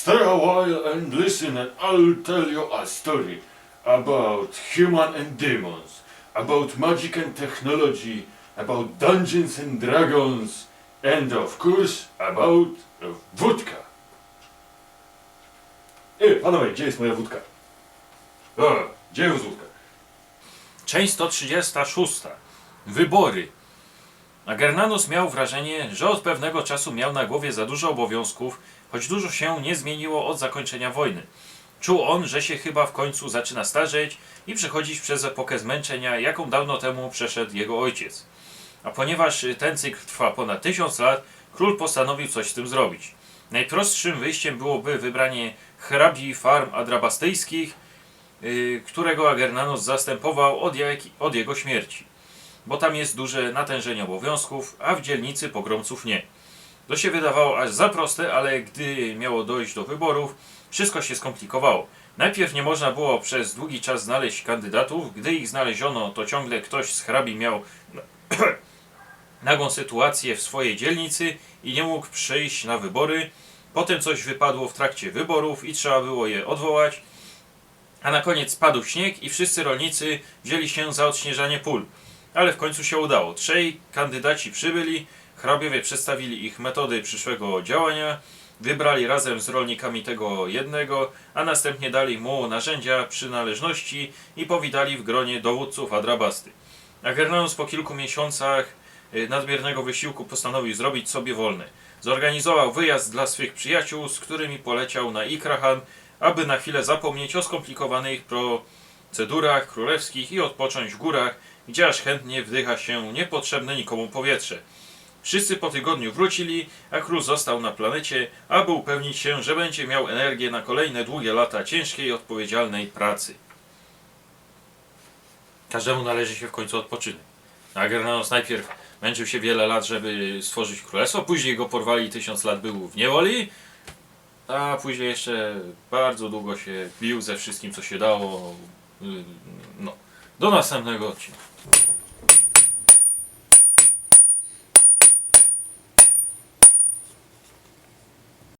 Stay a while and listen, and I'll tell you a story about human and demons, about magic and technology, about dungeons and dragons, and of course about wódka. Ej, panowie, gdzie jest moja wódka? O, gdzie jest wódka? Część 136. Wybory. Agernanus miał wrażenie, że od pewnego czasu miał na głowie za dużo obowiązków, choć dużo się nie zmieniło od zakończenia wojny. Czuł on, że się chyba w końcu zaczyna starzeć i przechodzić przez epokę zmęczenia, jaką dawno temu przeszedł jego ojciec. A ponieważ ten cykl trwa ponad tysiąc lat, król postanowił coś z tym zrobić. Najprostszym wyjściem byłoby wybranie hrabi farm adrabastyjskich, yy, którego Agernanos zastępował od, jak, od jego śmierci. Bo tam jest duże natężenie obowiązków, a w dzielnicy pogromców nie. To się wydawało aż za proste, ale gdy miało dojść do wyborów, wszystko się skomplikowało. Najpierw nie można było przez długi czas znaleźć kandydatów, gdy ich znaleziono, to ciągle ktoś z hrabi miał nagłą sytuację w swojej dzielnicy i nie mógł przyjść na wybory. Potem coś wypadło w trakcie wyborów i trzeba było je odwołać. A na koniec spadł śnieg i wszyscy rolnicy wzięli się za odśnieżanie pól. Ale w końcu się udało. Trzej kandydaci przybyli, hrabiowie przedstawili ich metody przyszłego działania, wybrali razem z rolnikami tego jednego, a następnie dali mu narzędzia przynależności i powitali w gronie dowódców Adrabasty. Agernanus po kilku miesiącach y, nadmiernego wysiłku postanowił zrobić sobie wolne. Zorganizował wyjazd dla swych przyjaciół, z którymi poleciał na Ikrahan, aby na chwilę zapomnieć o skomplikowanych procedurach królewskich i odpocząć w górach, gdzie aż chętnie wdycha się niepotrzebne nikomu powietrze. Wszyscy po tygodniu wrócili, a król został na planecie, aby upewnić się, że będzie miał energię na kolejne długie lata ciężkiej i odpowiedzialnej pracy. Każdemu należy się w końcu odpoczynek. Agernanos najpierw męczył się wiele lat, żeby stworzyć królestwo, później go porwali, tysiąc lat był w niewoli, a później jeszcze bardzo długo się bił ze wszystkim, co się dało. Yy, No, do następnego odcinka.